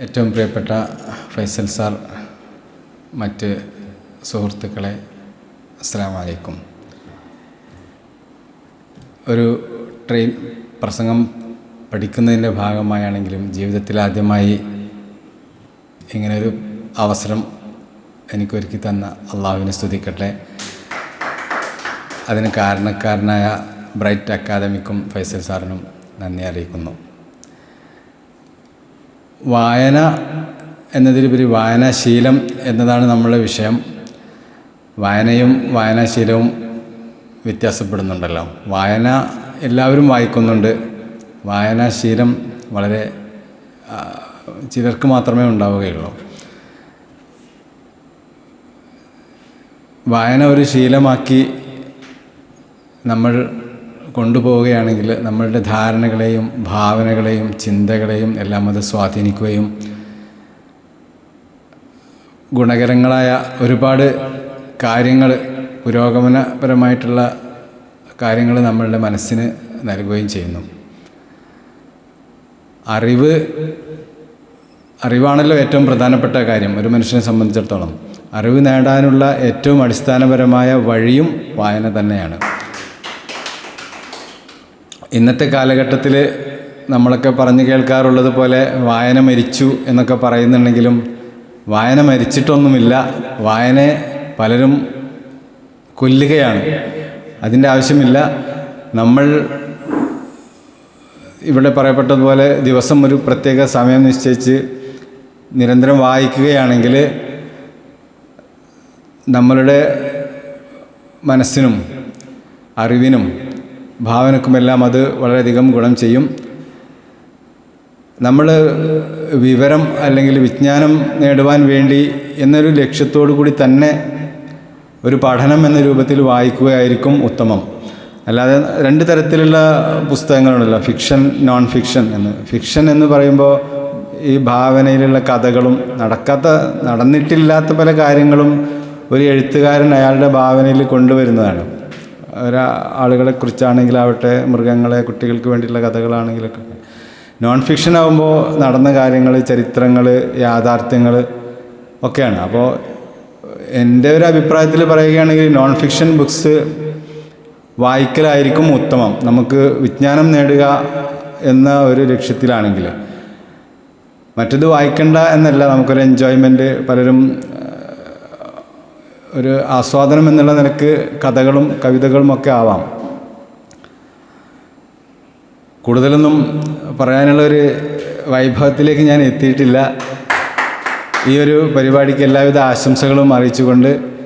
ഏറ്റവും പ്രിയപ്പെട്ട ഫൈസൽ സാർ മറ്റ് സുഹൃത്തുക്കളെ അസ്സാം ഒരു ട്രെയിൻ പ്രസംഗം പഠിക്കുന്നതിന്റെ ഭാഗമായാണെങ്കിലും ജീവിതത്തിൽ ആദ്യമായി ഇങ്ങനൊരു അവസരം എനിക്കൊരുക്കി തന്ന അള്ളാഹുവിനെ സ്തുതിക്കട്ടെ. അതിന് കാരണക്കാരനായ ബ്രൈറ്റ് അക്കാദമിക്കും ഫൈസൽ സാറിനും നന്ദി അറിയിക്കുന്നു. വായന എന്നതിലുപരി വായനാശീലം എന്നതാണ് നമ്മളുടെ വിഷയം. വായനയും വായനാശീലവും വ്യത്യാസപ്പെടുന്നുണ്ടല്ലോ. വായന എല്ലാവരും വായിക്കുന്നുണ്ട്. വായനാശീലം വളരെ ചിലർക്ക് മാത്രമേ ഉണ്ടാവുകയുള്ളൂ. വായന ഒരു ശീലമാക്കി നമ്മൾ കൊണ്ടുപോവുകയാണെങ്കിൽ നമ്മളുടെ ധാരണകളെയും ഭാവനകളെയും ചിന്തകളെയും എല്ലാം അത് സ്വാധീനിക്കുകയും ഗുണകരങ്ങളായ ഒരുപാട് കാര്യങ്ങൾ പുരോഗമനപരമായിട്ടുള്ള കാര്യങ്ങൾ നമ്മളുടെ മനസ്സിന് നൽകുകയും ചെയ്യുന്നു. അറിവ് അറിവാണല്ലോ ഏറ്റവും പ്രധാനപ്പെട്ട കാര്യം ഒരു മനുഷ്യനെ സംബന്ധിച്ചിടത്തോളം. അറിവ് നേടാനുള്ള ഏറ്റവും അടിസ്ഥാനപരമായ വഴിയും വായന തന്നെയാണ്. ഇന്നത്തെ കാലഘട്ടത്തിൽ നമ്മളൊക്കെ പറഞ്ഞു കേൾക്കാറുള്ളത് പോലെ വായന മരിച്ചു എന്നൊക്കെ പറയുന്നുണ്ടെങ്കിലും വായന മരിച്ചിട്ടൊന്നുമില്ല. വായനയെ പലരും കൊല്ലുകയാണ്. അതിന്റെ ആവശ്യമില്ല. നമ്മൾ ഇവിടെ പറയപ്പെട്ടതുപോലെ ദിവസം ഒരു പ്രത്യേക സമയം നിശ്ചയിച്ച് നിരന്തരം വായിക്കുകയാണെങ്കിൽ നമ്മളുടെ മനസ്സിനും അറിവിനും ഭാവനക്കുമെല്ലാം അത് വളരെയധികം ഗുണം ചെയ്യും. നമ്മൾ വിവരം അല്ലെങ്കിൽ വിജ്ഞാനം നേടുവാൻ വേണ്ടി എന്നൊരു ലക്ഷ്യത്തോടു കൂടി തന്നെ ഒരു പഠനം എന്ന രൂപത്തിൽ വായിക്കുകയായിരിക്കും ഉത്തമം. അല്ലാതെ രണ്ട് തരത്തിലുള്ള പുസ്തകങ്ങളുണ്ടല്ലോ ഫിക്ഷൻ നോൺ ഫിക്ഷൻ എന്ന്. ഫിക്ഷൻ എന്ന് പറയുമ്പോൾ ഈ ഭാവനയിലുള്ള കഥകളും നടക്കാത്ത നടന്നിട്ടില്ലാത്ത പല കാര്യങ്ങളും ഒരു എഴുത്തുകാരൻ അയാളുടെ ഭാവനയിൽ കൊണ്ടുവരുന്നതാണ്. ഒരു ആളുകളെ കുറിച്ചാണെങ്കിലാവട്ടെ മൃഗങ്ങളെ കുട്ടികൾക്ക് വേണ്ടിയിട്ടുള്ള കഥകളാണെങ്കിലൊക്കെ. നോൺ ഫിക്ഷൻ ആകുമ്പോൾ നടന്ന കാര്യങ്ങൾ ചരിത്രങ്ങൾ യാഥാർത്ഥ്യങ്ങൾ ഒക്കെയാണ്. അപ്പോൾ എന്റെ ഒരു അഭിപ്രായത്തിൽ പറയുകയാണെങ്കിൽ നോൺ ഫിക്ഷൻ ബുക്സ് വായിക്കലായിരിക്കും ഉത്തമം. നമുക്ക് വിജ്ഞാനം നേടുക എന്ന ഒരു ലക്ഷ്യത്തിലാണെങ്കിൽ. മറ്റത് വായിക്കണ്ട എന്നല്ല നമുക്കൊരു എൻജോയ്മെന്റ് പലരും ഒരു ആസ്വാദനം എന്നുള്ള നിലയ്ക്ക് കഥകളും കവിതകളും ഒക്കെ ആവാം. കൂടുതലൊന്നും പറയാനുള്ളൊരു വൈഭവത്തിലേക്ക് ഞാൻ എത്തിയിട്ടില്ല. ഈ ഒരു പരിപാടിക്ക് എല്ലാവിധ ആശംസകളും അറിയിച്ചുകൊണ്ട്